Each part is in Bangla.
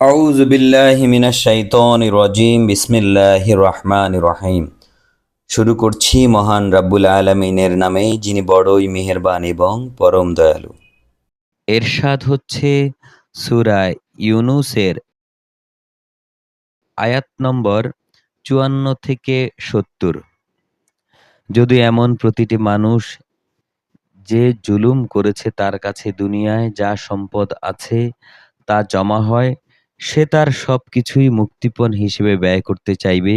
আউযু বিল্লাহি মিনাশ শাইতানির রাজিম, বিসমিল্লাহির রহমানির রহিম। শুরু করছি মহান রাব্বুল আলামিনের নামে, যিনি বড়ই মেহেরবান এবং পরম দয়ালু। এরশাদ হচ্ছে সূরা ইউনুসের আয়াত নম্বর চুয়ান্ন থেকে সত্তর। যদি এমন প্রতিটি মানুষ যে জুলুম করেছে তার কাছে দুনিয়ায় যা সম্পদ আছে তা জমা হয় সে তার সবকিছুই মুক্তিপণ হিসেবে ব্যয় করতে চাইবে।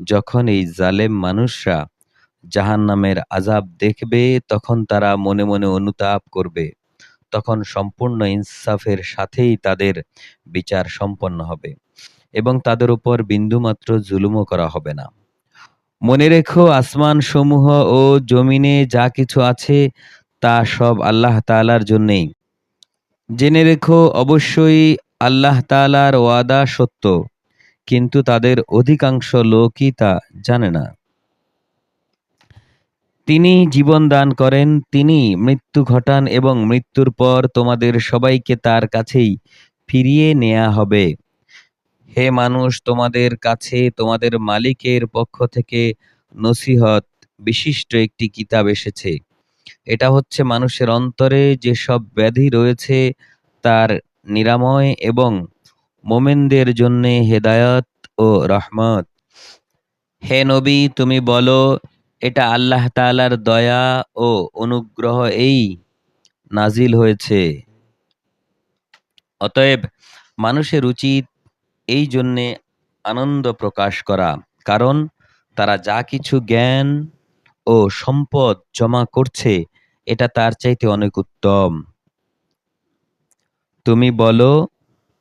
যখন এই জালেম মানুষরা জাহান্নামের আযাব দেখবে, তখন তারা মনে মনে অনুতাপ করবে। তখন সম্পূর্ণ ইনসাফের সাথেই তাদের বিচার সম্পন্ন হবে এবং তাদের উপর বিন্দুমাত্র জুলুমও করা হবে না। মনে রেখো আসমান সমূহ ও জমিনে যা কিছু আছে, তা সব আল্লাহ তাআলার জন্যেই। জেনে রেখো, অবশ্যই আল্লাহ তাআলার ওয়াদা সত্য, কিন্তু তাদের অধিকাংশ লোকই তা জানে না। তিনি জীবন দান করেন, তিনি মৃত্যু ঘটান এবং মৃত্যুর পর তোমাদের সবাইকে তার কাছেই ফিরিয়ে নেয়া হবে। হে মানুষ, তোমাদের কাছে তোমাদের মালিকের পক্ষ থেকে নসিহত বিশিষ্ট একটি কিতাব এসেছে। এটা হচ্ছে মানুষের অন্তরে যেসব ব্যাধি রয়েছে, তার নিরাময় এবং মোমেনদের জন্য হেদায়ত ও রহমত। হে নবী, তুমি বলো, এটা আল্লাহ তাআলার দয়া ও অনুগ্রহ এই নাজিল হয়েছে। অতএব মানুষের উচিত এই জন্যে আনন্দ প্রকাশ করা, কারণ তারা যা কিছু জ্ঞান ও সম্পদ জমা করছে, এটা তার চাইতে অনেক উত্তম। তুমি বলো,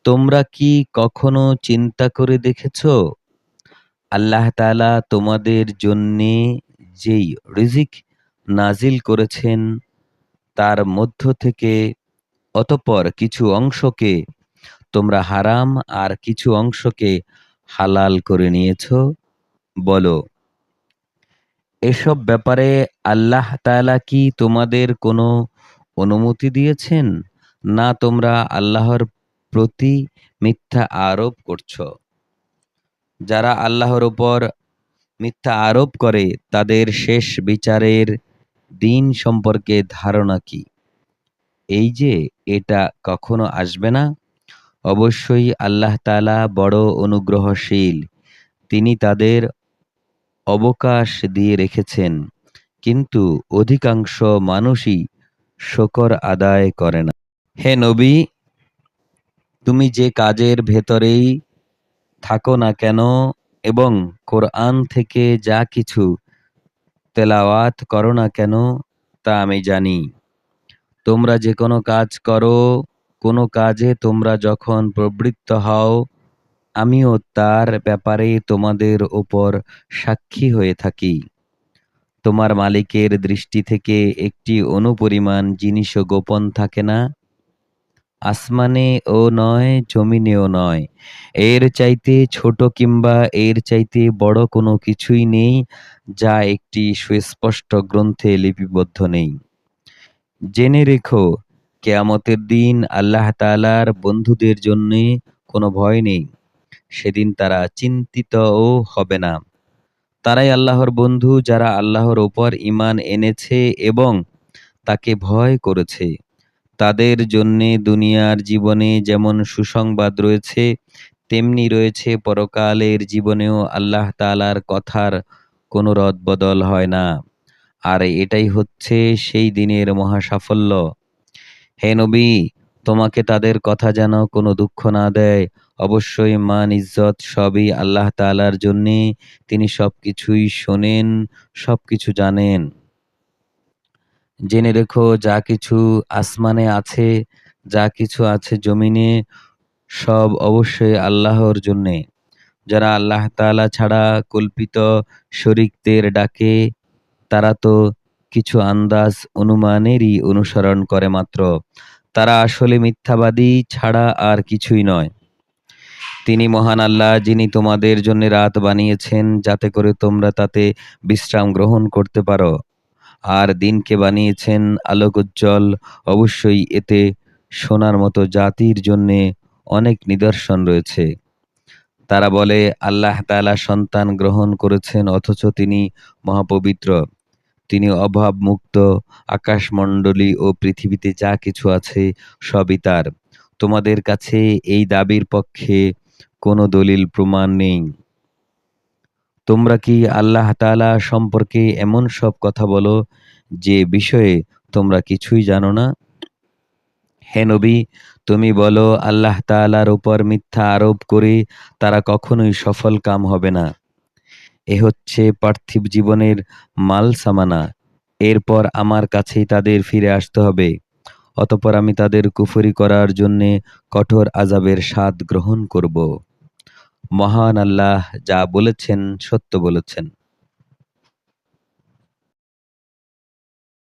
তোমরা কি কখনো চিন্তা করে দেখেছ? আল্লাহ তাআলা তোমাদের জন্যে যেই রিজিক নাজিল করেছেন, তার মধ্য থেকে অতপর কিছু অংশকে তোমরা হারাম আর কিছু অংশকে হালাল করে নিয়েছ? বলো। এসব ব্যাপারে আল্লাহ তাআলা কি তোমাদের কোনো অনুমতি দিয়েছেন? না তোমরা আল্লাহর প্রতি মিথ্যা আরোপ করছ। যারা আল্লাহর উপর মিথ্যা আরোপ করে, তাদের শেষ বিচারের দিন সম্পর্কে ধারণা কি? এই যে, এটা কখনো আসবে না। অবশ্যই আল্লাহ তালা বড় অনুগ্রহশীল। তিনি তাদের অবকাশ দিয়ে রেখেছেন, কিন্তু অধিকাংশ মানুষই শকর আদায় করে না। হে নবী, তুমি যে কাজের ভেতরেই থাকো না কেন এবং কোরআন থেকে যা কিছু তেলাওয়াত করো না কেন, তা আমি জানি। তোমরা যে কোনো কাজ করো, কোনো কাজে তোমরা যখন প্রবৃত্ত হও, আমিও তার ব্যাপারে তোমাদের ওপর সাক্ষী হয়ে থাকি। তোমার মালিকের দৃষ্টি থেকে একটি অনুপরিমাণ জিনিসও গোপন থাকে না আসমানে ও নয়, জমিনেও নয়। এর চাইতে ছোট কিংবা এর চাইতে বড় কোনো কিছুই নেই, যা একটি সুস্পষ্ট গ্রন্থে লিপিবদ্ধ নেই। জেনে রেখো, কেয়ামতের দিন আল্লাহ তাআলার বন্ধুদের জন্য কোনো ভয় নেই। সেদিন তারা চিন্তিতও হবে না। তারাই আল্লাহর বন্ধু যারা আল্লাহর ওপর ঈমান এনেছে এবং তাকে ভয় করেছে। তাদের জন্যে দুনিয়ার জীবনে যেমন সুসংবাদ রয়েছে, তেমনি রয়েছে পরকালের জীবনেও আল্লাহ তাআলার কথার কোনো রদবদল হয় না। আর এটাই হচ্ছে সেই দিনের মহা সাফল্য হে নবী, তোমাকে তাদের কথা যেন কোনো দুঃখ না দেয়, অবশ্যই মান ইজ্জত সবই আল্লাহ তাআলার জন্যে। তিনি সব কিছুই শোনেন সব কিছু জানেন। জেনে রেখো, যা কিছু আসমানে আছে, যা কিছু আছে জমিনে, সব অবশ্যই আল্লাহর জন্যে। যারা আল্লাহ তাআলা ছাড়া কল্পিত শরিকদের ডাকে, তারা তো কিছু আন্দাজ অনুমানেরই অনুসরণ করে মাত্র। তারা আসলে মিথ্যাবাদী ছাড়া আর কিছুই নয়। তিনি মহান আল্লাহ, যিনি তোমাদের জন্য রাত বানিয়েছেন, যাতে করে তোমরা তাতে বিশ্রাম গ্রহণ করতে পারো। আর দিনকে বানিয়েছেন আলোক উজ্জ্বল অবশ্যই এতে শোনার মতো জাতির জন্যে অনেক নিদর্শন রয়েছে। তারা বলে, আল্লাহ তালা সন্তান গ্রহণ করেছেন, অথচ তিনি মহাপবিত্র। তিনি অভাবমুক্ত আকাশমণ্ডলী ও পৃথিবীতে যা কিছু আছে সবই তার। তোমাদের কাছে এই দাবির পক্ষে কোনো দলিল প্রমাণ নেই। তোমরা কি আল্লাহ তাআলা সম্পর্কে এমন সব কথা বলো যে বিষয়ে তোমরা কিছুই জানো না? হে নবী, তুমি বলো, আল্লাহ তাআলার উপর মিথ্যা আরোপ করে তারা কখনোই সফল কাম হবে না। এ হচ্ছে পার্থিব জীবনের মাল সামানা। এরপর আমার কাছেই তাদের ফিরে আসতে হবে। অতপর আমি তাদের কুফরি করার জন্যে কঠোর আজাবের স্বাদ গ্রহণ করব। মহান আল্লাহ যা বলেছেন সত্য বলেছেন।